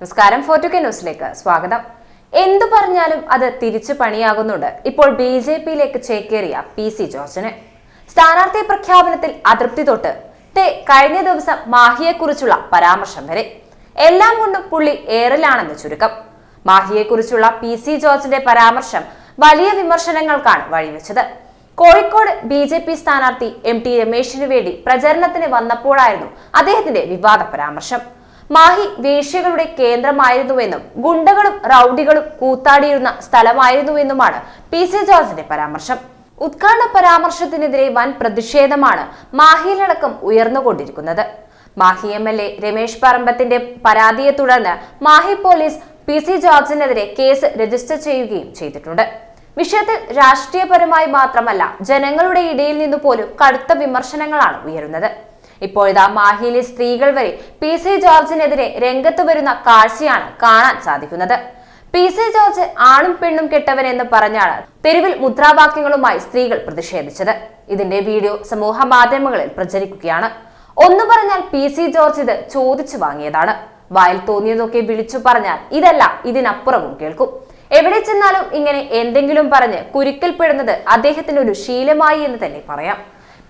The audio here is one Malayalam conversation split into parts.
നമസ്കാരം ഫോർട്ടു കെ ന്യൂസിലേക്ക് സ്വാഗതം. എന്തു പറഞ്ഞാലും അത് തിരിച്ചു പണിയാകുന്നുണ്ട്. ഇപ്പോൾ ബി ജെ പിയിലേക്ക് ചേക്കേറിയ പി സി ജോർജിന്. സ്ഥാനാർത്ഥി പ്രഖ്യാപനത്തിൽ അതൃപ്തി തൊട്ട് തേ കഴിഞ്ഞ ദിവസം മാഹിയെക്കുറിച്ചുള്ള പരാമർശം വരെ. എല്ലാം കൊണ്ടും പുള്ളി ഏറിലാണെന്ന് ചുരുക്കം. മാഹിയെക്കുറിച്ചുള്ള പി സി ജോർജിന്റെ പരാമർശം വലിയ വിമർശനങ്ങൾക്കാണ് വഴിവെച്ചത്. കോഴിക്കോട് ബി ജെ പി സ്ഥാനാർത്ഥി എം ടി രമേശിനു വേണ്ടി പ്രചരണത്തിന് വന്നപ്പോഴായിരുന്നു അദ്ദേഹത്തിന്റെ വിവാദ പരാമർശം. മാഹി വേശ്യകളുടെ കേന്ദ്രമായിരുന്നുവെന്നും ഗുണ്ടകളും റൌഡികളും കൂത്താടിയിരുന്ന സ്ഥലമായിരുന്നുവെന്നുമാണ് പി സി ജോർജിന്റെ പരാമർശം. ഉദ്ഘാടന പരാമർശത്തിനെതിരെ വൻ പ്രതിഷേധമാണ് മാഹിയിലടക്കം ഉയർന്നുകൊണ്ടിരിക്കുന്നത്. Mahe M L A Ramesh പറമ്പത്തിന്റെ പരാതിയെ തുടർന്ന് മാഹി പോലീസ് പി സി ജോർജിനെതിരെ കേസ് രജിസ്റ്റർ ചെയ്യുകയും ചെയ്തിട്ടുണ്ട്. വിഷയത്തിൽ രാഷ്ട്രീയപരമായി മാത്രമല്ല ജനങ്ങളുടെ ഇടയിൽ നിന്നു പോലും കടുത്ത വിമർശനങ്ങളാണ് ഉയരുന്നത്. ഇപ്പോഴിതാ മാഹിയിലെ സ്ത്രീകൾ വരെ പി സി ജോർജിനെതിരെ രംഗത്ത് വരുന്ന കാഴ്ചയാണ് കാണാൻ സാധിക്കുന്നത്. പി സി ജോർജ് ആണും പെണ്ണും കെട്ടവൻ എന്ന് പറഞ്ഞാണ് തെരുവിൽ മുദ്രാവാക്യങ്ങളുമായി സ്ത്രീകൾ പ്രതിഷേധിച്ചത്. ഇതിന്റെ വീഡിയോ സമൂഹ മാധ്യമങ്ങളിൽ പ്രചരിക്കുകയാണ്. ഒന്ന് പറഞ്ഞാൽ പി സി ജോർജ് ഇത് ചോദിച്ചു വാങ്ങിയതാണ്. വായിൽ തോന്നിയതൊക്കെ വിളിച്ചു പറഞ്ഞാൽ ഇതല്ല ഇതിനപ്പുറവും കേൾക്കും. എവിടെ ചെന്നാലും ഇങ്ങനെ എന്തെങ്കിലും പറഞ്ഞ് കുരുക്കൽപ്പെടുന്നത് അദ്ദേഹത്തിന് ഒരു ശീലമായി എന്ന് തന്നെ പറയാം.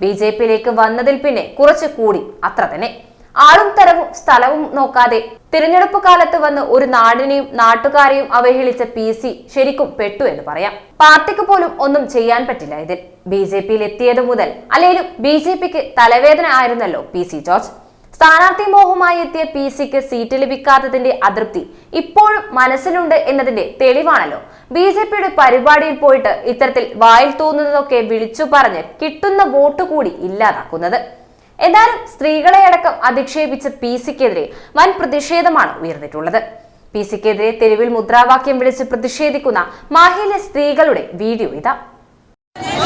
ബി ജെ പിയിലേക്ക് വന്നതിൽ പിന്നെ കുറച്ച് കൂടി അത്ര തന്നെ. ആളും തരവും സ്ഥലവും നോക്കാതെ തിരഞ്ഞെടുപ്പ് കാലത്ത് വന്ന് ഒരു നാടിനെയും നാട്ടുകാരെയും അവഹേളിച്ച പി സി ശരിക്കും പെട്ടു എന്ന് പറയാം. പാർട്ടിക്ക് പോലും ഒന്നും ചെയ്യാൻ പറ്റില്ല ഇതിൽ. ബി ജെ പിയിൽ എത്തിയത് മുതൽ അല്ലെങ്കിലും ബി ജെ പിക്ക് തലവേദന ആയിരുന്നല്ലോ പി സി ജോർജ്. സ്ഥാനാർത്ഥി മോഹമായി എത്തിയ പി സിക്ക് സീറ്റ് ലഭിക്കാത്തതിന്റെ അതൃപ്തി ഇപ്പോഴും മനസ്സിലുണ്ട് എന്നതിന്റെ തെളിവാണല്ലോ. ബി ജെ പിയുടെ പരിപാടിയിൽ പോയിട്ട് ഇത്തരത്തിൽ വായിൽ തോന്നുന്നതൊക്കെ വിളിച്ചു പറഞ്ഞ് കിട്ടുന്ന വോട്ട് കൂടി ഇല്ലാതാക്കുന്നത്. എന്നാലും സ്ത്രീകളെ അടക്കം അധിക്ഷേപിച്ച പി സിക്കെതിരെ വൻ പ്രതിഷേധമാണ് ഉയർന്നിട്ടുള്ളത്. പി സിക്കെതിരെ തെരുവിൽ മുദ്രാവാക്യം വിളിച്ച് പ്രതിഷേധിക്കുന്ന മാഹിയിലെ സ്ത്രീകളുടെ വീഡിയോ ഇതാ.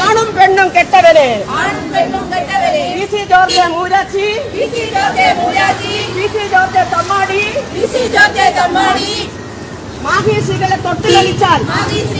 ആണും പെണ്ണും കെട്ടവരെ. ആണും പെണ്ണും കെട്ടവരെ. പി സി സി ജോർജ് മൂരാജി പി സി ജോർജ് തമ്മാടി. പി സി ജോർജ് തമ്മാടി മാഹി സ്ത്രീകളെ